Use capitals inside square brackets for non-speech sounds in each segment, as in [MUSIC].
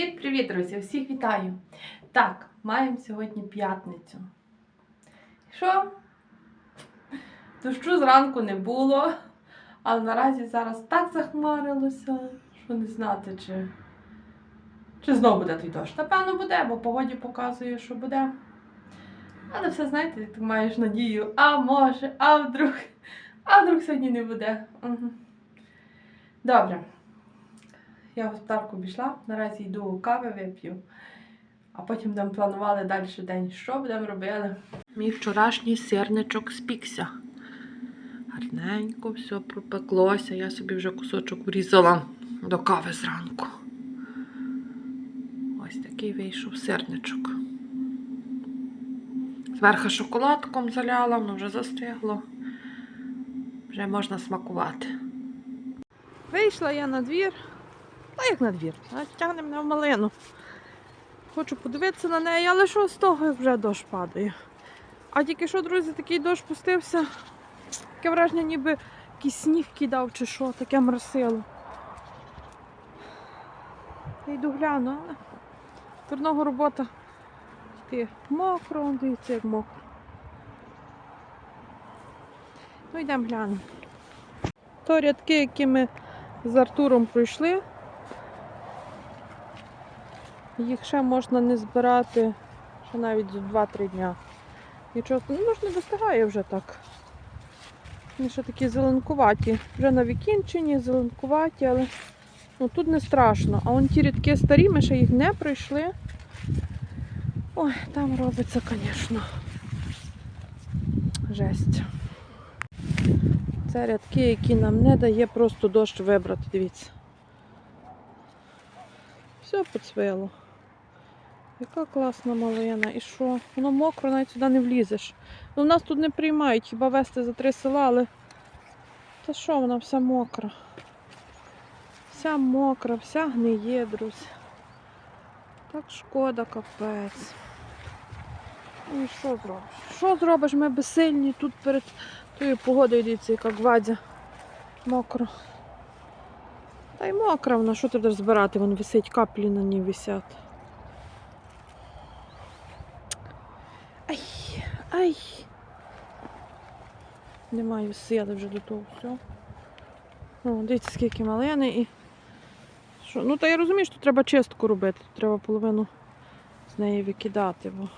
Привіт-привіт, друзі! Всіх вітаю! Так, маємо сьогодні п'ятницю. Що? Дощу зранку не було, але наразі зараз так захмарилося, що не знати, чи, чи знову буде той дощ. Напевно, буде, бо погоді показує, що буде. Але все, знаєте, ти маєш надію, а може, а вдруг, а вдруг сьогодні не буде. Угу. Добре. Я в господарку пішла, наразі йду кави вип'ю, а потім будемо планували далі день, що будемо робити. Мій вчорашній сирничок спікся. Гарненько все пропеклося. Я собі вже кусочок врізала до кави зранку. Ось такий вийшов сирничок. Зверху шоколадком заляла, воно вже застигло. Вже можна смакувати. Вийшла я на двір. Та як на двір? а Тягне мене в малину. Хочу подивитися на неї, але що з того, вже дощ падає. А тільки що, друзі, такий дощ пустився. Таке враження, ніби якийсь сніг кидав чи що, таке моросило. Я йду гляну, але турного робота. Йти мокро, дивіться, як мокро. Ну йдемо глянемо. То рядки, які ми з Артуром пройшли. Їх ще можна не збирати ще навіть за 2-3 дня. Нічого, ну ж не достигає вже так. Вони ще такі зеленкуваті. Вже на вікінчині, зеленкуваті, але ну, тут не страшно. А вон ті рідки старі, ми ще їх не пройшли. Ой, там робиться, звісно. Жесть. Це рядки, які нам не дає просто дощ вибрати, дивіться. Все поцвило. Яка класна малина. І що? Воно мокро, навіть сюди не влізеш. Ну, в нас тут не приймають, хіба вести за три села, але. Та що, вона вся мокра. Вся мокра, вся гниє, друзі. Так шкода, капець. Ну що зробиш? Що зробиш? Ми безсильні тут перед тою погодою, дивіться, яка гвадзя. Мокро. Та й мокра вона, що ти будеш збирати? Вон висить, каплі на ній висять. Ай, ай. Не маю сили вже до того всього. О, дивіться, скільки малини і. Що? Ну, та я розумію, що треба чистку робити. Треба половину з неї викидати, бо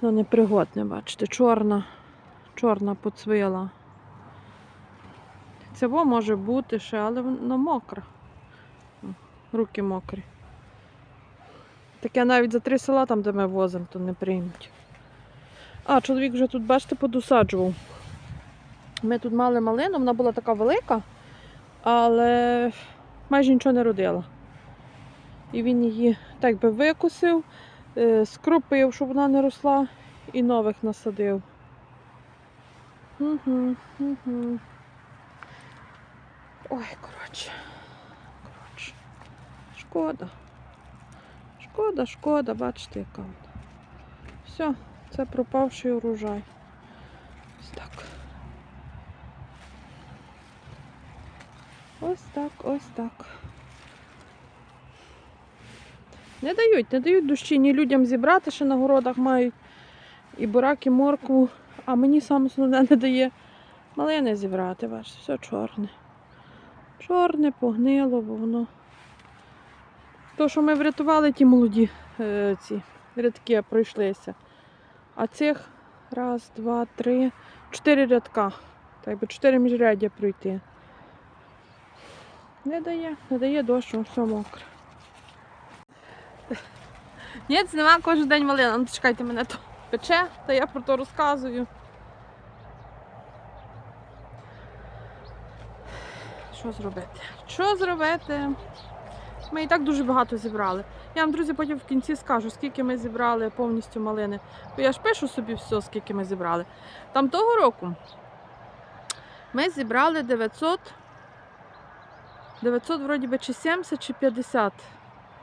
воно непригодне, бачите, чорна, чорна поцвила. Це може бути ще, але воно мокре. Руки мокрі. Таке навіть за три села, там, де ми возимо, то не приймуть. А, чоловік вже тут, бачите, подосаджував. Ми тут мали малину, вона була така велика, але майже нічого не родила. І він її так би викусив, е, скрупив, щоб вона не росла, і нових насадив. Угу, угу. Ой, коротше. Коротше. Шкода. Шкода, шкода, бачите, яка вона. Все, це пропавший урожай. Ось так. Ось так, ось так. Не дають, не дають дощі ні людям зібрати, ще на городах мають і бурак, і моркву, а мені саме основне не дає малини зібрати, бачите, все чорне. Чорне, погнило, бо воно. То, що ми врятували, ті молоді е, ці рядки пройшлися. А цих раз, два, три, чотири рядка. Так би чотири міжряддя пройти. Не дає, не дає дощ, все мокре. Ні, це нема кожен день малина. Ну, чекайте, мене то пече, та я про то розказую. Що зробити? Що зробити? Ми і так дуже багато зібрали. Я вам, друзі, потім в кінці скажу, скільки ми зібрали повністю малини. Бо я ж пишу собі все, скільки ми зібрали. Там того року ми зібрали 900, 900 вроді би, чи 70, чи 50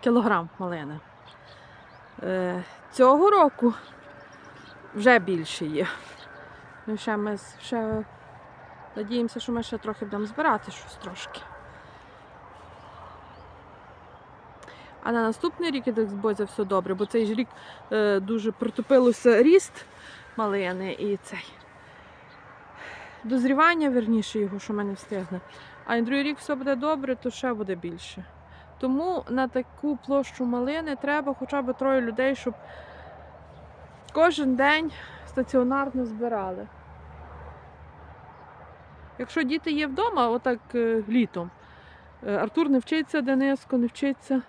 кілограм малини. Е, цього року вже більше є. Ну, ще ми ще надіємося, що ми ще трохи будемо збирати щось трошки. А на наступний рік, я так бозя, все добре, бо цей ж рік е, дуже притупилося ріст малини і цей. Дозрівання, верніше, його, що в мене встигне. А на другий рік все буде добре, то ще буде більше. Тому на таку площу малини треба хоча б троє людей, щоб кожен день стаціонарно збирали. Якщо діти є вдома, отак е, літом, е, Артур не вчиться, Дениско не вчиться,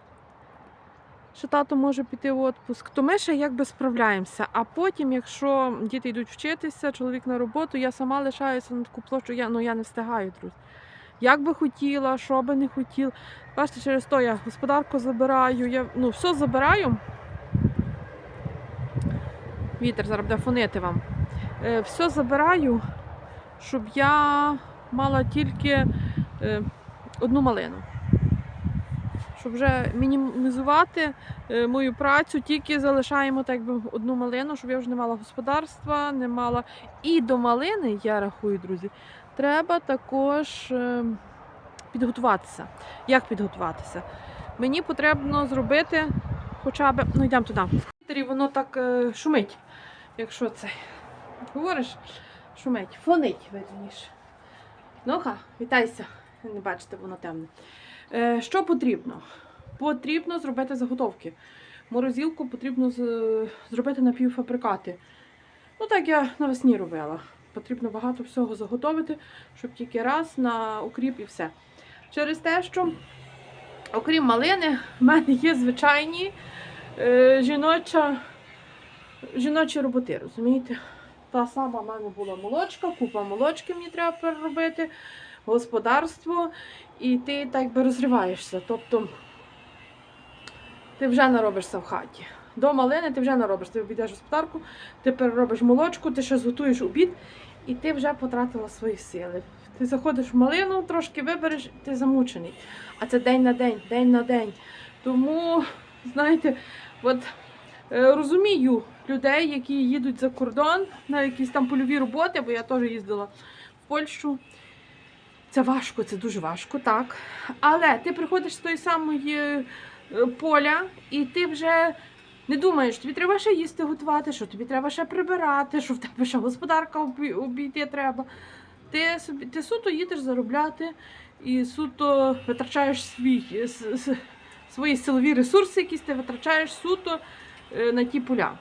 що тато може піти в відпуск, то ми ще якби справляємося. А потім, якщо діти йдуть вчитися, чоловік на роботу, я сама лишаюся на таку площу, я, ну я не встигаю, друзі. Як би хотіла, що би не хотіла. Бачите, через то я господарку забираю, я ну, все забираю. Вітер зараз буде фонити вам. Е, все забираю, щоб я мала тільки е, одну малину. Щоб вже мінімізувати е, мою працю, тільки залишаємо так би одну малину, щоб я вже не мала господарства, не мала. І до малини, я рахую, друзі, треба також е, підготуватися. Як підготуватися? Мені потрібно зробити хоча б, ну йдемо туди. В воно так е, шумить, якщо це говориш, шумить, фонить, верніше. Ну-ка, вітайся. Не бачите, воно темне. Е, що потрібно? Потрібно зробити заготовки. Морозилку потрібно зробити напівфабрикати. Ну так я навесні робила. Потрібно багато всього заготовити, щоб тільки раз на укріп і все. Через те, що, окрім малини, в мене є звичайні е, жіноча, жіночі роботи, розумієте? Та сама в мене була молочка, купа молочки мені треба переробити, господарство, і ти так би розриваєшся. Тобто ти вже наробишся в хаті. До малини ти вже наробиш. Ти обійдеш господарку, ти переробиш молочку, ти ще зготуєш обід, і ти вже потратила свої сили. Ти заходиш в малину, трошки вибереш, ти замучений. А це день на день, день на день. Тому, знаєте, от е, розумію людей, які їдуть за кордон на якісь там польові роботи, бо я теж їздила в Польщу. Це важко, це дуже важко, так. Але ти приходиш з тої самої е, поля, і ти вже не думаєш, тобі треба ще їсти готувати, що тобі треба ще прибирати, що в тебе ще господарка обі- обійти треба. Ти, собі, ти суто їдеш заробляти і суто витрачаєш свій, е, свої силові ресурси, якісь ти витрачаєш суто е, на ті поля.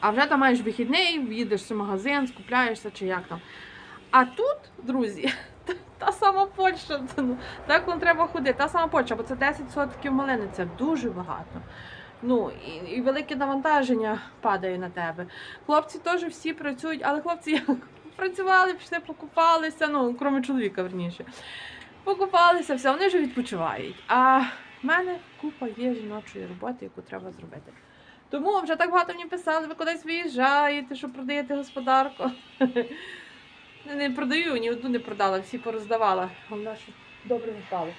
А вже там маєш вихідний, їдеш в магазин, скупляєшся чи як там. А тут, друзі, [LAUGHS] та, сама Польща, ну, так вам треба ходити, та сама Польща, бо це 10% малини, це дуже багато. Ну, і, і велике навантаження падає на тебе. Хлопці теж всі працюють, але хлопці [LAUGHS] працювали, пішли, покупалися, ну, крім чоловіка, верніше. Покупалися, все, вони вже відпочивають. А в мене купа є жіночої роботи, яку треба зробити. Тому вже так багато мені писали, ви кудись виїжджаєте, що продаєте господарку. [LAUGHS] Не, продаю, ні одну не продала, всі пороздавала. Головне, що добре випало.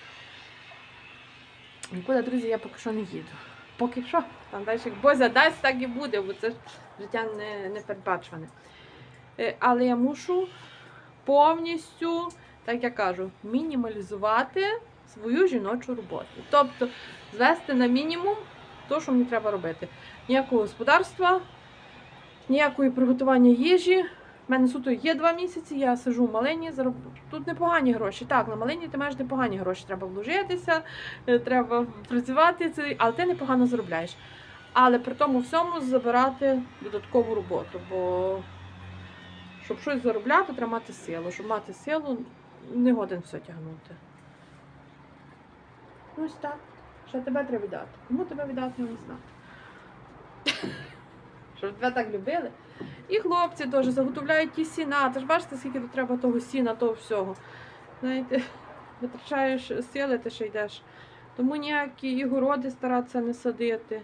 Нікуди, друзі, я поки що не їду. Поки що, там далі як Бозя дасть, так і буде, бо це ж життя не, не передбачуване. Е, Але я мушу повністю, так я кажу, мінімалізувати свою жіночу роботу. Тобто звести на мінімум те, що мені треба робити. Ніякого господарства, ніякої приготування їжі. У мене суто є два місяці, я сижу в малині, зароб... тут непогані гроші. Так, на малині ти маєш непогані гроші. Треба вложитися, е, треба працювати, але ти непогано заробляєш. Але при тому всьому забирати додаткову роботу, бо щоб щось заробляти, треба мати силу. Щоб мати силу, не годен все тягнути. Ну, Ось так. Ще тебе треба віддати. Кому тебе віддати, я не знаю. [LAUGHS] Щоб тебе так любили. І хлопці теж заготовляють ті сіна. Ти ж бачите, скільки тут треба того сіна, того всього. Знаєте, витрачаєш сили, ти ще йдеш. Тому ніякі і городи старатися не садити.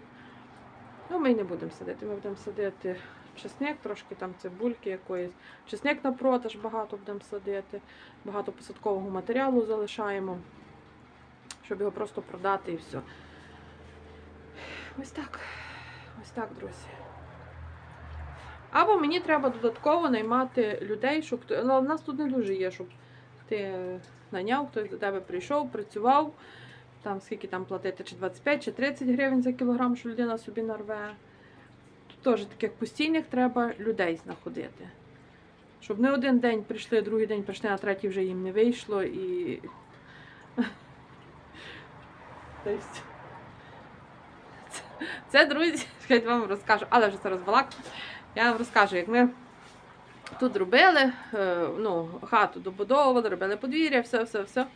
Ну, ми й не будемо садити. Ми будемо садити чесник, трошки там цибульки якоїсь. Чесник на продаж багато будемо садити. Багато посадкового матеріалу залишаємо, щоб його просто продати і все. Ось так. Ось так, друзі. Або мені треба додатково наймати людей, щоб але в нас тут не дуже є, щоб ти наняв, хтось до тебе прийшов, працював там скільки там платити, чи 25, чи 30 гривень за кілограм, що людина собі нарве. Тут теж таких постійних треба людей знаходити. Щоб не один день прийшли, другий день прийшли, а третій вже їм не вийшло і. [LAUGHS] Це, друзі, [LAUGHS] я вам розкажу, але вже це розбалак. Я вам розкажу, як ми тут робили, е, ну, хату добудовували, робили подвір'я, все, все, все.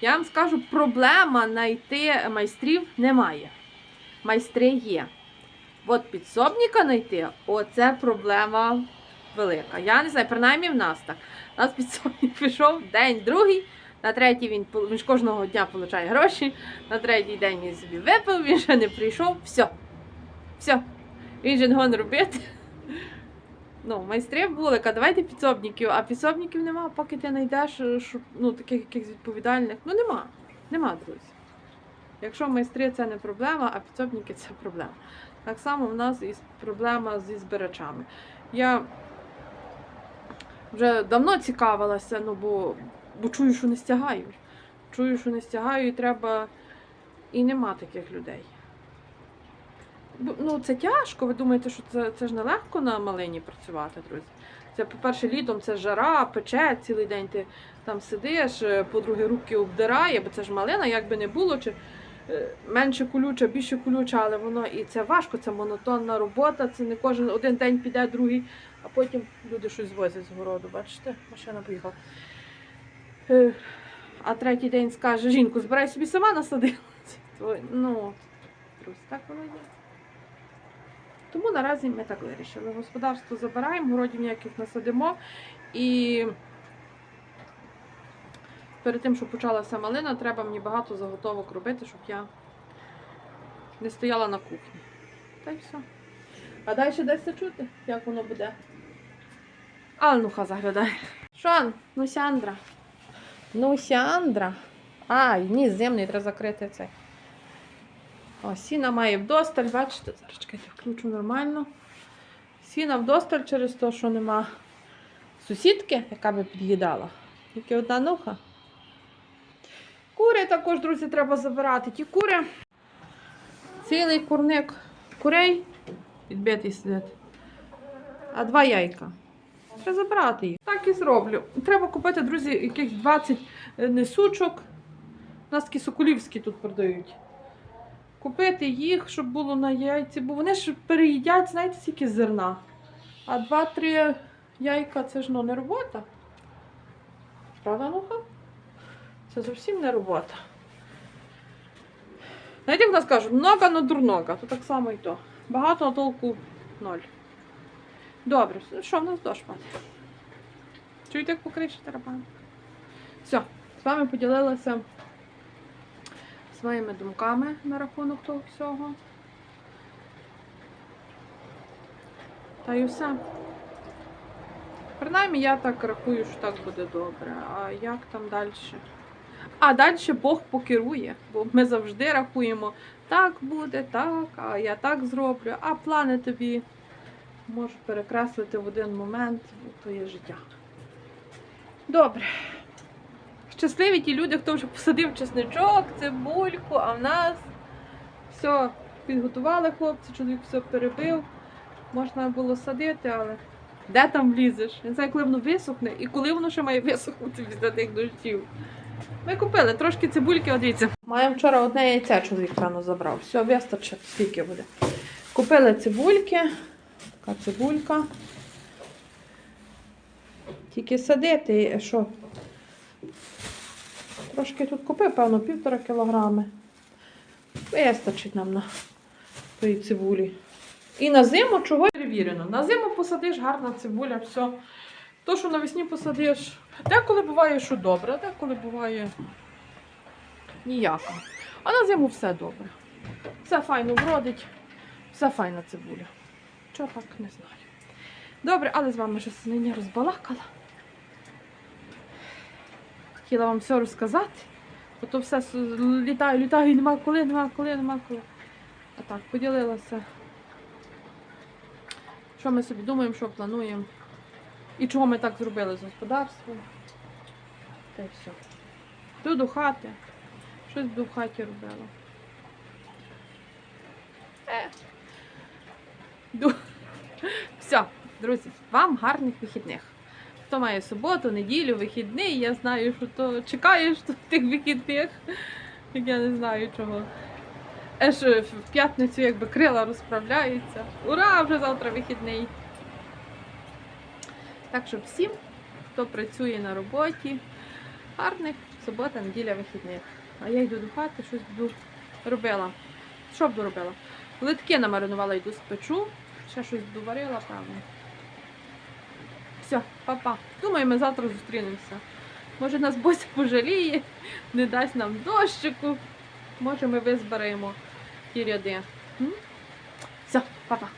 Я вам скажу, проблема знайти майстрів немає. Майстри є. От підсобника знайти, оце проблема велика. Я не знаю, принаймні в нас так. У нас підсобник [LAUGHS] пішов день, другий, на третій він, він ж кожного дня отримує гроші, на третій день він собі випив, він ще не прийшов, все. Все. Він же не робити. Ну, майстри були, ка давайте підсобників, а підсобників нема, поки ти знайдеш е, ну, таких якихось відповідальних. Ну нема. Нема, друзі. Якщо майстри це не проблема, а підсобники це проблема. Так само в нас і проблема зі збирачами. Я вже давно цікавилася, ну, бо, бо чую, що не стягають. Чую, що не стягаю, і треба. І нема таких людей. Ну, це тяжко. Ви думаєте, що це, це ж нелегко на малині працювати, друзі. Це, по-перше, літом це жара, пече цілий день ти там сидиш, е, по-друге, руки обдирає, бо це ж малина, як би не було, чи е, менше колюча, більше колюча, але воно і це важко, це монотонна робота, це не кожен один день піде, другий, а потім люди щось звозять з городу. Бачите, машина поїхала. Е, А третій день скаже, жінку, збирай собі сама насадила. Ну, друзі, так воно є. Тому наразі ми так вирішили. Господарство забираємо, городів ніяких насадимо. І перед тим, щоб почалася малина, треба мені багато заготовок робити, щоб я не стояла на кухні. Та й все. А далі десь чути, як воно буде. Алнуха заглядає. Шон, ну Сяндра. Ну Сяндра. Ай, ні, зимний треба закрити цей. Сіна має вдосталь, бачите, зараз чекайте, включу нормально. Сіна вдосталь через те, що нема сусідки, яка би під'їдала. Тільки одна нуха. Кури також, друзі, треба забирати. Ті кури. Цілий курник курей відбитий сидить. А два яйка. Треба забрати їх. Так і зроблю. Треба купити, друзі, якихось 20 несучок. У нас такі соколівські тут продають. Купити їх, щоб було на яйці, бо вони ж переїдять, знаєте, скільки зерна. А 2-3 яйка це ж ну, не робота. Правда, Нуха? Це зовсім не робота. Знаєте, як нас кажуть, много, но дурного, то так само і то. Багато толку ноль. Добре, що в нас дощ падає? Чуєте, як по криші тарабан? Все, з вами поділилася своїми думками на рахунок того всього. Та й все. Принаймні я так рахую, що так буде добре. А як там далі? А далі Бог покерує, бо ми завжди рахуємо, так буде, так, а я так зроблю, а плани тобі можуть перекреслити в один момент, бо то є життя. Добре. Щасливі ті люди, хто вже посадив чесничок, цибульку, а в нас все підготували хлопці, чоловік все перебив. Можна було садити, але де там влізеш? Не знаю, коли воно висохне і коли воно ще має висохнути після тих дощів. Ми купили трошки цибульки, дивіться. Маємо вчора одне яйце, чоловік рано забрав. Все, вистачить, скільки буде. Купили цибульки. Така цибулька. Тільки садити, що? Трошки тут купив, певно, півтора кілограми. Вистачить нам на тої цибулі. І на зиму чого перевірено. На зиму посадиш, гарна цибуля, все. То, що навесні посадиш, деколи буває, що добре, деколи буває ніяко. А на зиму все добре. Все файно вродить, все файна цибуля. Чого так не знаю. Добре, але з вами вже нині розбалакала. Хотіла вам все розказати. Бо то все літаю, літаю, і нема коли, нема коли, нема коли. А так, поділилася. Що ми собі думаємо, що плануємо. І чого ми так зробили з господарством. Та й все. Йду до хати. Щось в хаті робила. Е. Ду. [LAUGHS] Все, друзі, вам гарних вихідних. Хто має суботу, неділю, вихідний, я знаю, що то чекаєш тут тих вихідних. Я не знаю чого. Аж е, в п'ятницю якби крила розправляються. Ура! Вже завтра вихідний. Так що всім, хто працює на роботі, гарних субота, неділя, вихідних. А я йду до хати, щось буду робила. Що буду робила? Литки намаринувала, йду спечу. Ще щось доварила, певно. Все, па-па. Думаю, ми завтра зустрінемося. Може нас Бося пожаліє, не дасть нам дощику. Може ми визберемо ті ряди. Все, па-па.